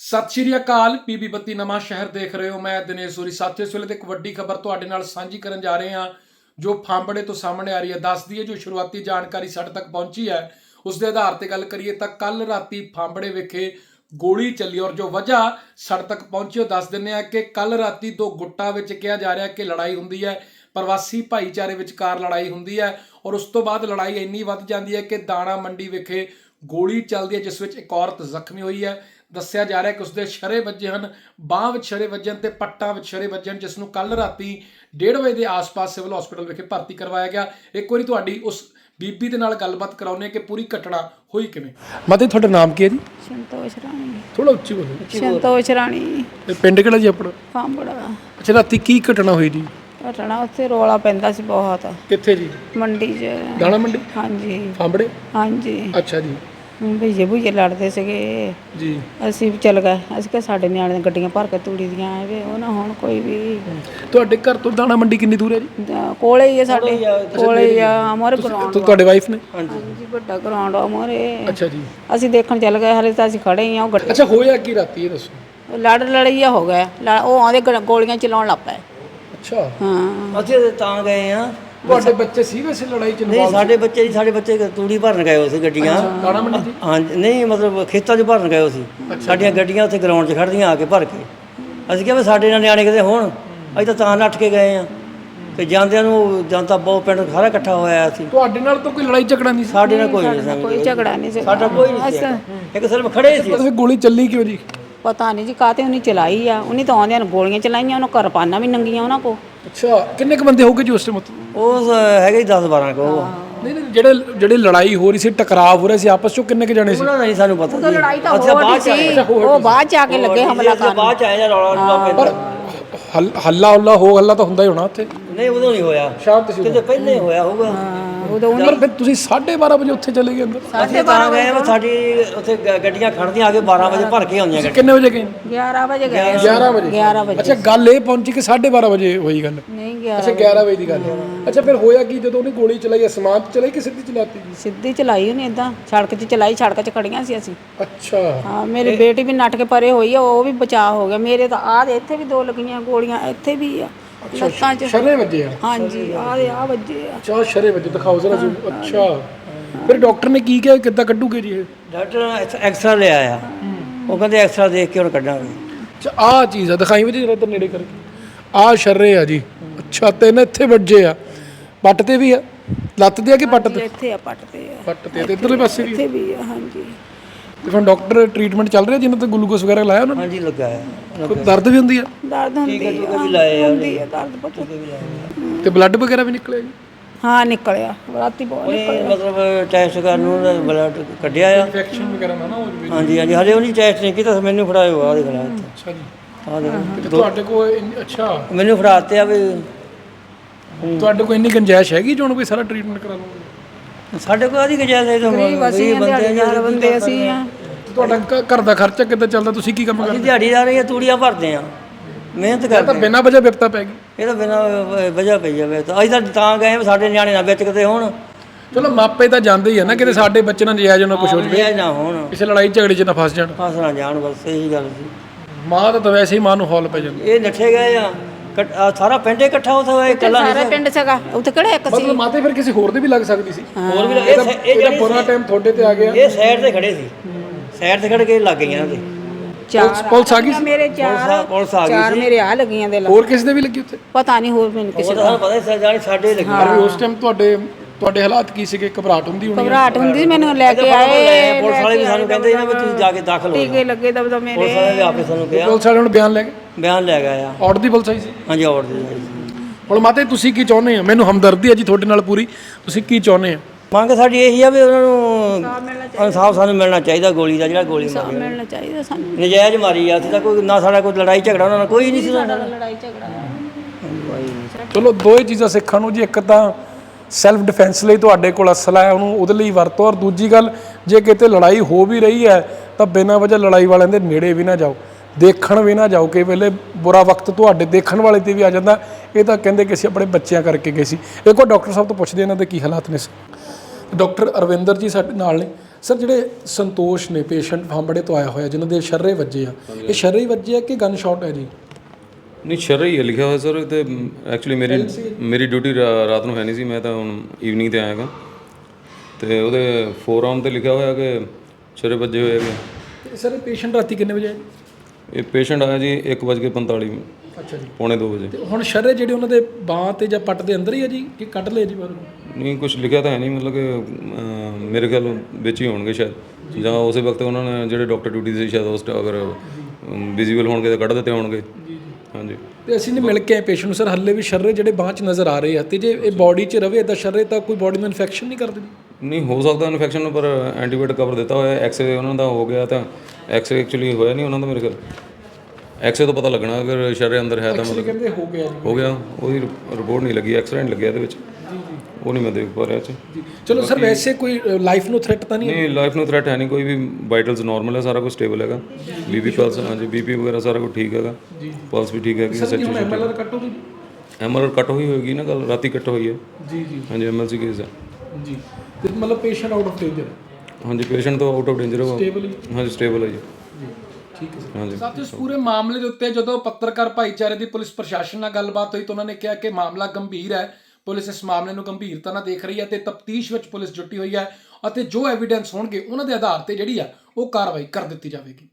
ਸਤਿ ਸ਼੍ਰੀ ਅਕਾਲ ਪੀਬੀ ਬੱਤੀ ਨਵਾਂ ਸ਼ਹਿਰ ਦੇਖ ਰਹੇ ਹੋ ਮੈਂ ਦਿਨੇਸ਼ ਸੂਰੀ। ਸਾਥੀਓ, ਇਸ ਵੇਲੇ ਤੇ ਇੱਕ ਵੱਡੀ ਖਬਰ ਤੁਹਾਡੇ ਨਾਲ ਸਾਂਝੀ ਕਰਨ ਜਾ ਰਹੇ ਹਾਂ, ਜੋ ਫਾਂਬੜੇ ਤੋਂ ਸਾਹਮਣੇ ਆ ਰਹੀ ਹੈ। ਦੱਸਦੀ ਹੈ ਜੋ ਸ਼ੁਰੂਆਤੀ ਜਾਣਕਾਰੀ ਸਾਡੇ ਤੱਕ ਪਹੁੰਚੀ ਹੈ, ਉਸ ਦੇ ਆਧਾਰ ਤੇ ਗੱਲ ਕਰੀਏ ਤਾਂ ਕੱਲ ਰਾਤੀ ਫਾਂਬੜੇ ਵਿਖੇ ਗੋਲੀ ਚੱਲੀ ਔਰ ਜੋ ਵਜ੍ਹਾ ਸਾਡੇ ਤੱਕ ਪਹੁੰਚੀ, ਉਹ ਦੱਸ ਦਿੰਦੇ ਆ ਕਿ ਕੱਲ ਰਾਤੀ ਦੋ ਗੁੱਟਾਂ ਵਿੱਚ ਕਿਹਾ ਜਾ ਰਿਹਾ ਕਿ ਲੜਾਈ ਹੁੰਦੀ ਹੈ, ਪ੍ਰਵਾਸੀ ਭਾਈਚਾਰੇ ਵਿਚਕਾਰ ਲੜਾਈ ਹੁੰਦੀ ਹੈ ਔਰ ਉਸ ਤੋਂ ਬਾਅਦ ਲੜਾਈ ਇੰਨੀ ਵੱਧ ਜਾਂਦੀ ਹੈ ਕਿ ਦਾਣਾ ਮੰਡੀ ਵਿਖੇ ਗੋਲੀ ਚੱਲਦੀ ਹੈ, ਜਿਸ ਵਿੱਚ ਇੱਕ ਔਰਤ ਜ਼ਖਮੀ ਹੋਈ ਹੈ। ਦੱਸਿਆ ਜਾ ਰਿਹਾ ਕਿ ਉਸਦੇ ਸ਼ਰੇ ਵੱਜੇ ਹਨ ਬਾਹ ਵਿੱਚ ਸ਼ਰੇ ਵੱਜਣ ਤੇ ਪੱਟਾਂ ਵਿੱਚ ਸ਼ਰੇ ਵੱਜਣ ਜਿਸ ਨੂੰ ਕੱਲ ਰਾਤੀ 1:30 ਵਜੇ ਦੇ ਆਸ-ਪਾਸ ਸਿਵਲ ਹਸਪੀਟਲ ਵਿਖੇ ਭਰਤੀ ਕਰਵਾਇਆ ਗਿਆ। ਇੱਕ ਵਾਰੀ ਤੁਹਾਡੀ ਉਸ ਬੀਬੀ ਦੇ ਨਾਲ ਗੱਲਬਾਤ ਕਰਾਉਨੇ ਕਿ ਪੂਰੀ ਘਟਨਾ ਹੋਈ ਕਿਵੇਂ। ਮਾਤੇ ਤੁਹਾਡਾ ਨਾਮ ਕੀ ਹੈ ਜੀ? ਸੰਤੋਸ਼ ਰਾਣੀ। ਥੋੜਾ ਉੱਚੀ ਬੋਲੋ। ਸੰਤੋਸ਼ ਰਾਣੀ। ਤੇ ਪਿੰਡ ਕਿਹੜਾ ਜੀ ਆਪਣਾ? ਪਾਂਬੜਾ ਅੱਛਾ ਰਾਤੀ ਕੀ ਘਟਨਾ ਹੋਈ ਜੀ? ਘਟਣਾ ਉੱਥੇ ਰੋਲਾ ਪੈਂਦਾ ਸੀ ਬਹੁਤ। ਕਿੱਥੇ ਜੀ? ਮੰਡੀ 'ਚ। ਦਾਣਾ ਮੰਡੀ? ਹਾਂਜੀ। ਫਾਂਬੜੇ? ਹਾਂਜੀ। ਅੱਛਾ ਜੀ। ਭਈਏ ਭੁਈਏ ਲੜਦੇ ਸੀਗੇ। ਜੀ। ਅਸੀਂ ਵੀ ਚੱਲ ਗਏ। ਅਸੀਂ ਕਿ ਸਾਡੇ ਨਿਆਣੇ ਦੀਆਂ ਗੱਡੀਆਂ ਭਰ ਕੇ ਤੂੜੀ ਦੀਆਂ ਆਵੇ ਉਹ ਨਾ ਹੁਣ ਕੋਈ ਵੀ ਤੁਹਾਡੇ ਘਰ ਤੋਂ ਦਾਣਾ ਮੰਡੀ ਕਿੰਨੀ ਦੂਰ ਹੈ ਜੀ? ਕੋਲੇ ਹੀ ਆ ਸਾਡੇ ਕੋਲੇ ਹੀ ਆ ਅਮਰ ਗਰਾਊਂਡ ਤੁ- ਤੁਹਾਡੇ ਵਾਈਫ ਨੇ? ਹਾਂਜੀ। ਵੱਡਾ ਗਰਾਊਂਡ ਆ ਅਮਰੇ ਅੱਛਾ ਜੀ। ਅਸੀਂ ਦੇਖਣ ਚੱਲ ਗਏ ਹਲੇ ਤਾਂ ਅਸੀਂ ਖੜੇ ਹੀ ਆ ਉਹ ਗੱਡੀ ਅੱਛਾ ਹੋਇਆ ਕੀ ਰਾਤੀ ਇਹ ਦੱਸੋ? ਲੜ ਲੜਈਆ ਹੋ ਗਿਆ। ਲੜ- ਉਹ ਆਉਂਦੇ ਗੋਲੀਆਂ ਚਲਾਉਣ ਲੱਗ ਪਏ। ਅੱਛਾ। ਹਾਂ। ਅਸੀਂ ਤਾਂ ਤਾਂ ਗਏ ਆ। ਤੁਹਾਡੇ ਬੱਚੇ ਸੀ ਵੈਸੇ ਲੜਾਈ ਚ ਨਹੀਂ ਸਾਡੇ ਬੱਚੇ ਜੀ ਸਾਡੇ ਬੱਚੇ ਤੂੜੀ ਭਰਨ ਗਏ ਹੋਏ ਸੀ ਗੱਡੀਆਂ। ਮੰਡੀ ਹਾਂ ਨਹੀਂ ਮਤਲਬ ਖੇਤਾਂ 'ਚ ਭਰਨ ਗਏ ਹੋਏ ਸੀ। ਸਾਡੀਆਂ ਗੱਡੀਆਂ ਉੱਥੇ ਗਰਾਊਂਡ 'ਚ ਖੜਦੀਆਂ ਆ ਕੇ ਭਰ ਕੇ। ਅਸੀਂ ਕਿਹਾ ਵੀ ਸਾਡੇ ਨਾਲ ਨਿਆਣੇ ਕਿਤੇ ਹੋਣ। ਅਸੀਂ ਤਾਂ ਤਾਂ ਨੱਠ ਕੇ ਗਏ ਆ। ਤੇ ਜਾਂਦਿਆਂ ਨੂੰ ਜਾਂ ਤਾਂ ਬਹੁਤ ਪਿੰਡ ਸਾਰਾ ਇਕੱਠਾ ਹੋਇਆ ਸੀ। ਤੁਹਾਡੇ ਨਾਲ ਤਾਂ ਕੋਈ ਲੜਾਈ ਝਗੜਾ ਨਹੀਂ ਸੀ? ਸਾਡੇ ਨਾਲ ਕੋਈ ਨਹੀਂ ਸੀ ਕੋਈ ਝਗੜਾ ਨਹੀਂ ਸੀ। ਸਾਡਾ ਕੋਈ ਨਹੀਂ ਸੀ। ਇੱਕ ਸਿਰਫ ਖੜੇ ਸੀ ਗੋਲੀ ਚੱਲੀ ਕਿਉਂ ਜੀ? ਪਤਾ ਨਹੀਂ ਜੀ ਕਾਤੇ ਉਹਨੇ ਚਲਾਈ ਆ। ਉਹਨੇ ਤਾਂ ਆਉਂਦਿਆਂ ਨੂੰ ਗੋਲੀਆਂ ਚਲਾਈਆਂ ਉਹਨੂੰ ਕਿਰਪਾਨਾਂ ਵੀ ਨੰਗੀਆਂ ਉਹਨਾਂ ਕੋ ਅੱਛਾ ਕਿੰਨੇ ਕ ਬੰਦੇ ਹੋਗੇ ਜੀ ਉਸ ਟਾਈਮ ਉਸ ਹੈਗੇ 10 12 ਕੋ ਨਹੀਂ ਨਹੀਂ ਜਿਹੜੇ ਜਿਹੜੇ ਲੜਾਈ ਹੋ ਰਹੀ ਸੀ ਟਕਰਾਅ ਹੋ ਰਿਹਾ ਸੀ ਆਪਸ ਚੋਂ ਕਿੰਨੇ ਕ ਜਾਣੇ ਸੀ? ਉਹਨਾਂ ਦਾ ਨਹੀਂ ਸਾਨੂੰ ਪਤਾ ਜੀ। ਲੜਾਈ ਤਾਂ ਸੀ। ਉਹ ਬਾਅਦ ਚ ਆ ਕੇ ਲੱਗੇ ਹਮਲਾ ਅਸੀਂ ਬਾਅਦ ਚ ਆਏ ਜਾਂ ਰੌਲਾ ਪਰ ਹੱਲ- ਹੱਲਾ ਹੁੱਲਾ ਹੋ ਹੱਲਾ ਤਾਂ ਹੁੰਦਾ ਹੀ ਹੋਣਾ ਉੱਥੇ। ਨਹੀਂ ਉਦੋਂ ਨਹੀਂ ਹੋਇਆ। ਸ਼ਾਂਤ ਸੀ ਕਿਤੇ ਪਹਿਲੇ ਹੀ ਹੋਇਆ ਹੋਊਗਾ। ਉਦੋਂ ਪਰ ਫਿਰ ਤੁਸੀਂ 12:30 ਵਜੇ ਉੱਥੇ ਚਲੇ ਗਏ ਅੰਦਰ? ਅਸੀਂ ਆ ਸਾਡੀ ਉੱਥੇ ਗ- ਗੱਡੀਆਂ ਖੜਦੀਆਂ ਆ ਕੇ 12 ਵਜੇ ਭਰ ਕੇ ਆਉਂਦੀਆਂ ਗੱਡੀਆਂ। ਕਿੰਨੇ ਵਜੇ ਗਏ? 11 ਵਜੇ ਗਏ। 11 ਵਜੇ। 11 ਵਜੇ। ਅੱਛਾ ਗੱਲ ਇਹ ਪਹੁੰਚੀ ਕਿ 12:30 ਵਜੇ ਹੋਈ ਗੱਲ। ਨਹੀਂ ਗਿਆ ਅੱਛਾ 11 ਵਜੇ ਦੀ ਗੱਲ। ਹੈ। ਅੱਛਾ ਫਿਰ ਹੋਇਆ ਕੀ ਜਦੋਂ ਉਹਨੇ ਗੋਲੀ ਚਲਾਈ ਅਸਮਾਨ 'ਚ ਚਲਾਈ ਕਿ ਸਿੱਧੀ ਚਲਾਤੀ? ਜੀ ਸਿੱਧੀ ਚਲਾਈ ਉਹਨੇ ਇਦਾਂ ਸੜਕ 'ਚ ਚਲਾਈ ਸੜਕ 'ਚ ਖੜੀਆਂ ਸੀ ਅਸੀਂ। ਅੱਛਾ। ਹਾਂ ਮੇਰੀ ਬੇਟੀ ਵੀ ਨੱਟ ਕੇ ਪਰੇ ਹੋਈ ਆ ਉਹ ਵੀ ਬਚਾਅ ਹੋ ਗਿਆ। ਮੇਰੇ ਤਾਂ ਆਹ ਦੇ ਇੱਥੇ ਵੀ ਦੋ ਲੱਗੀਆਂ ਗੋਲੀਆਂ ਇੱਥੇ ਵੀ ਆ। ਲੱਤਾਂ 'ਚ। ਸ਼ਰੇ ਵੱਜੇ ਆ। ਹਾਂਜੀ। ਆਹ ਦੇ ਆ ਵੱਜੇ ਆ। ਅੱਛਾ ਸ਼ਰੇ ਵੱਜੇ ਦਿਖਾਓ ਜ਼ਰਾ ਜ਼ੂਮ ਅੱਛਾ। ਫਿਰ ਡਾਕਟਰ ਨੇ ਕੀ ਕਿਹਾ ਕਿੱਦਾਂ ਕੱਢੂਗੇ ਜੀ ਇਹ? ਡਾਕਟਰ ਐਕਸ- ਐਕਸਰਾ ਲਿਆ ਆ ਉਹ ਕਹਿੰਦੇ ਐਕਸਰਾ ਦੇਖ ਕੇ ਹੁਣ ਕੱਢਾਂਗੇ। ਅੱਛਾ ਆਹ ਚੀਜ਼ ਆ ਦਿਖਾਈ ਵੀ ਜਰਾ ਇੱਧਰ ਨੇੜੇ ਕਰਕੇ। ਆਹ ਸ਼ਰੇ ਆ ਜੀ। ਅੱਛਾ ਤਿੰਨ ਇੱਥੇ ਵੱਜੇ ਆ। ਪੱਟ ਤੇ ਵੀ ਆ? ਲੱਤ ਤੇ ਆ ਕਿ ਪੱਟ ਤੇ? ਇੱਥੇ ਆ ਪੱਟ ਤੇ ਆ। ਪੱਟ ਤੇ ਆ ਤੇ ਇੱਧਰਲੇ ਪਾਸੇ ਵੀ ਆ। ਇੱਥੇ ਵੀ ਆ ਹਾਂਜੀ। ਤੇ ਫਿਰ ਡਾਕਟਰ ਟ੍ਰੀਟਮੈਂਟ ਚੱਲ ਰਿਹਾ ਜਿਨ੍ਹਾਂ ਤੇ ਗਲੂਕੋਸ ਵਗੈਰਾ ਲਾਇਆ ਉਹਨਾਂ ਨੇ? ਹਾਂਜੀ ਲੱਗਾ ਆ ਕੋਈ ਦਰਦ ਵੀ ਹੁੰਦੀ ਆ? ਦਰਦ ਹੁੰਦੀ ਆ ਵੀ ਲਾਏ ਆ ਹੁੰਦੀ ਆ ਦਰਦ ਪਤਾ ਤੇ ਬਲੱਡ ਵਗੈਰਾ ਵੀ ਨਿਕਲਿਆ ਜੀ? ਹਾਂ ਨਿਕਲਿਆ। ਰਾਤੀ ਬਹੁਤ ਉਹਨੇ ਮਤਲਬ ਟੈਸਟ ਕਰਨ ਨੂੰ ਬਲੱਡ ਕੱਢਿਆ ਆ। ਇਨਫੈਕਸ਼ਨ ਵਗੈਰਾ ਨਾ ਨਾ ਹੋ ਜਵੇ। ਹਾਂਜੀ ਹਾਂਜੀ ਹਲੇ ਉਹਨੇ ਟੈਸਟ ਨਹੀਂ ਕੀਤਾ ਮੈਨੂੰ ਫੜਾਇਓ ਆ ਦੇਖ ਲੈ। ਅੱਛਾ ਜੀ। ਆ ਦੇਖ ਤੁਹਾਡੇ ਕੋਲ ਇੰਨੀ- ਅੱਛਾ। ਮੈਨੂੰ ਫੜਾਤੇ ਆ ਵੀ ਤੁਹਾਡੇ ਕੋਲ ਇੰਨੀ ਗੁੰਜਾਇਸ਼ ਹੈਗੀ ਜੋ ਹੁਣ ਕੋਈ ਸਾਰਾ ਟ੍ਰੀਟਮੈਂਟ ਕਰਾ ਲਓਗੇ ਸਾਡੇ ਕੋਲ ਆਦੀ ਗਜਾਇਜ਼ ਹੈ ਤਾਂ ਅਸੀਂ ਦਿਹਾੜੀਦਾਰ ਬੰਦੇ ਅਸੀਂ ਆ। ਤੁਹਾਡਾ ਘ- ਘਰ ਦਾ ਖਰਚਾ ਕਿੱਦਾਂ ਚੱਲਦਾ? ਤੁਸੀਂ ਕੀ ਕੰਮ ਕਰਦੇ? ਅਸੀਂ ਦਿਹਾੜੀ ਜਾ ਰਹੀ ਤੂੜੀਆਂ ਭਰਦੇ ਆ। ਮਿਹਨਤ ਤਾਂ ਕਰਦੇ ਬਿਨਾਂ ਵਜ੍ਹਾ ਵਿਪਤਾ ਪੈ ਗਈ। ਇਹ ਤਾਂ ਬਿਨਾਂ ਵ- ਵਜ੍ਹਾ ਪਈ ਜਾਵੇ ਤਾਂ ਅਸੀਂ ਤਾਂ ਤਾਂ ਗਏ ਵੀ ਸਾਡੇ ਨਿਆਣੇ ਨਾ ਵਿੱਚ ਕਿਤੇ ਹੋਣ। ਚਲੋ ਮਾਪੇ ਤਾਂ ਜਾਂਦੇ ਹੀ ਆ ਨਾ ਕਿਤੇ ਸਾਡੇ ਬੱਚੇ ਨਾਲ ਜਾਇਜ਼ ਨਾ ਕੁਝ ਹੋ ਜਵੇ। ਇਹ ਨਾ ਹੋਣ। ਕਿਸੇ ਲੜਾਈ ਝਗੜੇ 'ਚ ਨਾ ਫਸ ਜਾਣ। ਫਸ ਨਾ ਜਾਣ ਬਸ ਇਹੀ ਗੱਲ ਸੀ। ਮਾਂ ਤਾਂ ਵੈਸੇ ਹੀ ਮਾਂ ਨੂੰ ਹੌਲ ਪੈ ਜਾਂਦੀ। ਇਹ ਨੱਠੇ ਗਏ ਆ। ਕੱਟ- ਆਹ ਸਾਰਾ ਪਿੰਡ ਹੀ ਇਕੱਠਾ ਉੱਥੇ ਹੋਇਆ ਇਕੱਲਾ ਸਾਰੇ ਪਿੰਡ ਸੀਗਾ। ਉੱਥੇ ਕਿਹੜਾ ਇੱਕ ਸੀ? ਮਤਲਬ ਮਾਤੇ ਫਿਰ ਕਿਸੇ ਹੋਰ ਦੇ ਵੀ ਲੱਗ ਸਕਦੀ ਸੀ। ਹੋਰ ਵੀ ਇਹ ਸ- ਇਹ ਇਹਦਾ ਬੁਰਾ ਟਾਈਮ ਤੁਹਾਡੇ ਤੇ ਆ ਗਿਆ। ਇਹ ਸਾਈਡ ਤੇ ਖੜੇ ਸੀ। ਸਾਈਡ ਤੇ ਖੜ ਕੇ ਲੱਗ ਗਈਆਂ ਇਹਨਾਂ ਦੇ ਚਾਰ ਪੁਲਿਸ ਆ ਗਈ ਸੀ? ਮੇਰੇ ਚਾਰ ਪੁਲਿਸ ਆ ਗਈ ਚਾਰ ਮੇਰੇ ਆ ਲੱਗੀਆਂ ਦੇ ਹੋਰ ਕਿਸੇ ਦੇ ਵੀ ਲੱਗੀ ਉੱਥੇ? ਪਤਾ ਨਹੀਂ ਹੋਰ ਮੈਨੂੰ ਉਹ ਕਿਸੇ ਤਾਂ ਸਾਨੂੰ ਪਤਾ ਸੀ ਜਾਨੀ ਸਾਡੇ ਲੱਗੀ। ਪਰ ਵੀ ਉਸ ਟਾਈਮ ਤੁਹਾਡੇ ਤੁਹਾਡੇ ਹਾਲਾਤ ਕੀ ਸੀਗੇ? ਘਬਰਾਹਟ ਹੁੰਦੀ ਹੋਣੀ ਘਬਰਾਹਟ ਹੁੰਦੀ ਸੀ, ਮੈਨੂੰ ਲੈ ਕੇ ਆਏ ਪੁਲਿਸ ਵਾਲੇ ਵੀ ਸਾਨੂੰ ਕਹਿੰਦੇ ਇਹਨਾਂ ਵਿੱਚ ਤੁਸੀਂ ਜਾ ਕੇ ਦਾਖਲ ਹੋ ਜਾਓ। ਟੀਕੇ ਲੱਗੇ ਦਬ ਦਬ ਪੁਲਿਸ ਮੇਰੇ ਵਾਲੇ ਵੀ ਆਪੇ ਸਾਨੂੰ ਕਿਹਾ। ਪੁਲਿਸ ਵਾਲਿਆਂ ਨੂੰ ਬਿਆਨ ਲੈ ਬਿਆਨ ਲੈ ਗਏ ਆ ਔੜ ਦੀ ਸੀ? ਹਾਂਜੀ ਆਰਡਰ ਦੇ ਹੁਣ ਮਾਤੇ ਤੁਸੀਂ ਕੀ ਚਾਹੁੰਦੇ ਆ ਮੈਨੂੰ ਹਮਦਰਦੀ ਹੈ ਜੀ ਤੁਹਾਡੇ ਨਾਲ ਪੂਰੀ। ਤੁਸੀਂ ਕੀ ਚਾਹੁੰਦੇ ਆ ਮੰਗ ਸਾਡੀ ਇਹੀ ਆ ਵੀ ਉਹਨਾਂ ਨੂੰ ਇਨਸਾਫ ਸਾਨੂੰ ਮਿਲਣਾ ਚਾਹੀਦਾ ਗੋਲੀ ਦਾ ਜਿਹੜਾ ਗੋਲੀ ਮਾਰੀ ਮਿਲਣਾ ਚਾਹੀਦਾ ਸਾਨੂੰ। ਨਜਾਇਜ਼ ਮਾਰੀ ਆ ਅਸੀਂ ਤਾਂ ਕੋਈ ਨਾ ਸਾਡਾ ਕੋਈ ਲੜਾਈ ਝਗੜਾ ਉਹਨਾਂ ਨਾਲ ਕੋਈ ਨਹੀਂ ਸੀ ਸਾਡਾ ਲੜਾਈ ਝਗੜਾ ਚਲੋ ਦੋਏ ਚੀਜ਼ਾਂ ਸਿੱਖਣ ਨੂੰ ਜੀ ਇੱਕ ਤਾਂ ਸੈਲਫ ਡਿਫੈਂਸ ਲਈ ਤੁਹਾਡੇ ਕੋਲ ਅਸਲਾ ਹੈ ਉਹਨੂੰ ਉਹਦੇ ਲਈ ਵਰਤੋ ਔਰ ਦੂਜੀ ਗੱਲ ਜੇ ਕਿਤੇ ਲੜਾਈ ਹੋ ਵੀ ਰਹੀ ਹੈ ਤਾਂ ਬਿਨਾਂ ਵਜ੍ਹਾ ਲੜਾਈ ਵਾਲਿਆਂ ਦੇ ਨੇੜੇ ਵੀ ਨਾ ਜਾਓ। ਦੇਖਣ ਵੀ ਨਾ ਜਾਓ ਕਿ ਵੇਲੇ ਬੁਰਾ ਵਕਤ ਤੁਹਾਡੇ ਦੇਖਣ ਵਾਲੇ ਤੇ ਵੀ ਆ ਜਾਂਦਾ। ਇਹ ਤਾਂ ਕਹਿੰਦੇ ਕਿ ਅਸੀਂ ਆਪਣੇ ਬੱਚਿਆਂ ਕਰਕੇ ਗਏ ਸੀ। ਇੱਕ ਵਾਰ ਡਾਕਟਰ ਸਾਹਿਬ ਤੋਂ ਪੁੱਛਦੇ ਇਹਨਾਂ ਦੇ ਕੀ ਹਾਲਾਤ ਨੇ ਡਾਕਟਰ ਅਰਵਿੰਦਰ ਜੀ ਸਾਡੇ ਨਾਲ ਨੇ। ਸਰ ਜਿਹੜੇ ਸੰਤੋਸ਼ ਨੇ ਪੇਸ਼ੈਂਟ ਫਾਂਬੜੇ ਤੋਂ ਆਇਆ ਹੋਇਆ ਜਿਨ੍ਹਾਂ ਦੇ ਸ਼ਰਰੇ ਵੱਜੇ ਆ ਇਹ ਸ਼ਰਰੇ ਹੀ ਵੱਜੇ ਆ ਕਿ ਗਨ ਸ਼ਾਟ ਹੈ ਜੀ? ਨਹੀਂ ਸ਼ਰ ਹੀ ਲਿਖਿਆ ਹੋਇਆ ਸਰ ਤੇ ਐਕਚੁਅਲੀ ਮੇਰੀ ਮੇਰੀ ਡਿਊਟੀ ਰਾਤ ਨੂੰ ਹੈ ਨਹੀਂ ਸੀ ਮੈਂ ਤਾਂ ਹੁਣ ਈਵਨਿੰਗ ਤੇ ਆਇਆਗਾ ਤੇ ਉਹਦੇ ਫੋਰਆਰਮ ਤੇ ਲਿਖਿਆ ਹੋਇਆ ਕਿ ਸ਼ਰੇ ਵੱਜੇ ਹੋਏ ਤੇ ਸਰ ਇਹ ਪੇਸ਼ੈਂਟ ਰਾਤੀ ਕਿੰਨੇ ਵਜੇ ਜੀ? ਇਹ ਪੇਸ਼ੈਂਟ ਆਇਆ ਜੀ 1:45 ਅੱਛਾ ਜੀ। ਪੌਣੇ 2 ਵਜੇ। ਤੇ ਹੁਣ ਸ਼ਰਰੇ ਜਿਹੜੇ ਉਹਨਾਂ ਦੇ ਬਾਹ ਤੇ ਜਾਂ ਪੱਟ ਦੇ ਅੰਦਰ ਹੀ ਆ ਜੀ ਕਿ ਕੱਢ ਲਏ ਜੀ ਬਾਹਰੋਂ? ਨਹੀਂ ਕੁਝ ਲਿਖਿਆ ਤਾਂ ਹੈ ਨਹੀਂ ਮਤਲਬ ਕਿ ਅਮ, ਮੇਰੇ ਖਿਆਲ ਵਿੱਚ ਹੀ ਹੋਣਗੇ ਸ਼ਾਇਦ। ਜਾਂ। ਉਸੇ ਵਕਤ ਉਹਨਾਂ ਨੇ ਜਿਹੜੇ ਡਾਕਟਰ ਡਿਊਟੀ ਸੀ ਸ਼ਾਇਦ ਉਸ ਟ- ਅਗਰ ਵਿਜ਼ੀਬਲ ਹੋਣਗੇ ਤਾਂ ਕੱਢ ਦਿੱਤੇ ਹੋਣਗੇ। ਹਾਂਜੀ। ਤੇ ਅਸੀਂ ਨੇ ਮਿਲ ਕੇ ਆਏ ਪੇਸ਼ੈਂਟ ਨੂੰ ਸਰ ਹੱਲੇ ਵੀ ਸ਼ਰਰੇ ਜਿਹੜੇ ਬਾਹ 'ਚ ਨਜ਼ਰ ਆ ਰਹੇ ਆ ਤੇ ਜੇ ਇਹ ਬਾਡੀ 'ਚ ਰਵੇ ਤਾਂ ਸ਼ਰਰੇ ਤਾਂ ਕੋਈ ਬਾਡੀ ਨੂੰ ਇਨਫੈਕਸ਼ਨ ਨਹੀਂ ਕਰ ਦਿੰਦੀ? ਨਹੀਂ ਹੋ ਸਕਦਾ ਇਨਫੈਕਸ਼ਨ ਪਰ ਐਂਟੀਬਾਇਓਟਿਕ ਕਵਰ ਦਿੱਤਾ ਹੋਇਆ ਐਕਸਰੇ ਉਹਨਾਂ ਦਾ ਹੋ ਗਿਆ ਤਾਂ ਐਕਸਰੇ ਐਕਚੁਅਲੀ ਹੋਇਆ ਨਹੀਂ ਉਹਨਾਂ ਦਾ ਮੇਰੇ ਖਿਆਲ। ਐਕਸਰੇ ਤੋਂ ਪਤਾ ਲੱਗਣਾ ਅਗਰ ਸ਼ਰੇ ਅੰਦਰ ਹੈ ਤਾਂ ਮਤਲਬ ਕਹਿੰਦੇ ਹੋ ਗਿਆ ਹੋ ਉਹਦੀ ਰਿਪੋਰਟ ਨਹੀਂ ਲੱਗੀ ਐਕਸਰੇ ਨਹੀਂ ਲੱਗਿਆ ਇਹਦੇ ਵਿੱਚ। ਉਹ ਨਹੀਂ ਮੈਂ ਦੇਖ ਪਾ ਰਿਹਾ 'ਚ ਚਲੋ ਸਰ ਵੈਸੇ ਕੋਈ ਲਾਈਫ ਨੂੰ ਥ੍ਰੈਟ ਤਾਂ ਨਹੀਂ ਨਹੀਂ ਲਾਈਫ ਨੂੰ ਥ੍ਰੈਟ ਹੈ ਨਹੀਂ ਕੋਈ ਵੀ ਵਾਈਟਲਸ ਨਾਰਮਲ ਹੈ ਸਾਰਾ ਕੁਝ ਸਟੇਬਲ ਹੈਗਾ। ਬੀਪੀ ਪਲਸ ਹਾਂਜੀ ਬੀਪੀ ਵਗੈਰਾ ਸਾਰਾ ਕੁਝ ਠੀਕ ਹੈਗਾ। ਪਲਸ ਵੀ ਠੀਕ ਹੈਗੀ ਸਰ ਜੀ ਹੁਣ ਐਮਐਲਆਰ ਕੱਟੋਗੇ ਐਮਆਰ ਕੱਟ ਹੋਈ ਹੋਏਗੀ ਨਾ ਕੱਲ ਰਾਤੀ ਕੱਟ ਹੋਈ ਹੈ। ਜੀ ਜੀ। ਹਾਂਜੀ ਐਮਐਲਸੀ ਕੇਸ ਹੈ। ਜੀ। ਤੇ ਮਤਲਬ ਪੇਸ਼ੈਂਟ ਆਊਟ ਆਫ ਡੇਂਜਰ ਹਾਂਜੀ ਪੇਸ਼ੈਂਟ ਤੋਂ ਆਊਟ ਆਫ ਡੇਂਜਰ ਹੋ ਸਟੇਬਲ ਹੀ? ਹਾਂਜੀ ਸਟੇਬਲ ਹੈ ਜੀ। ਠੀਕ ਹੈ ਸਰ। ਹਾਂਜੀ। ਸਾਥੀਓ ਇਸ ਪੂਰੇ ਮਾਮਲੇ ਦੇ ਉੱਤੇ ਜਦੋਂ ਪੱਤਰਕਾਰ ਭਾਈਚਾਰੇ ਦੀ ਪੁਲਿਸ ਪ੍ਰਸ਼ਾਸਨ ਨਾਲ ਗੱਲਬਾਤ ਹੋਈ ਤਾਂ ਉਹਨਾਂ ਨੇ ਕਿਹਾ ਕਿ ਮਾਮਲਾ ਗੰਭੀਰ ਹੈ। ਪੁਲਿਸ ਇਸ ਮਾਮਲੇ ਨੂੰ ਗੰਭੀਰਤਾ ਨਾਲ ਦੇਖ ਰਹੀ ਹੈ ਤੇ ਤਫਤੀਸ਼ ਵਿੱਚ ਪੁਲਿਸ ਜੁਟੀ ਹੋਈ ਹੈ ਅਤੇ ਜੋ ਐਵੀਡੈਂਸ ਹੋਣਗੇ ਉਹਨਾਂ ਦੇ ਆਧਾਰ ਤੇ ਜਿਹੜੀ ਆ ਉਹ ਕਾਰਵਾਈ ਕਰ ਦਿੱਤੀ ਜਾਵੇਗੀ।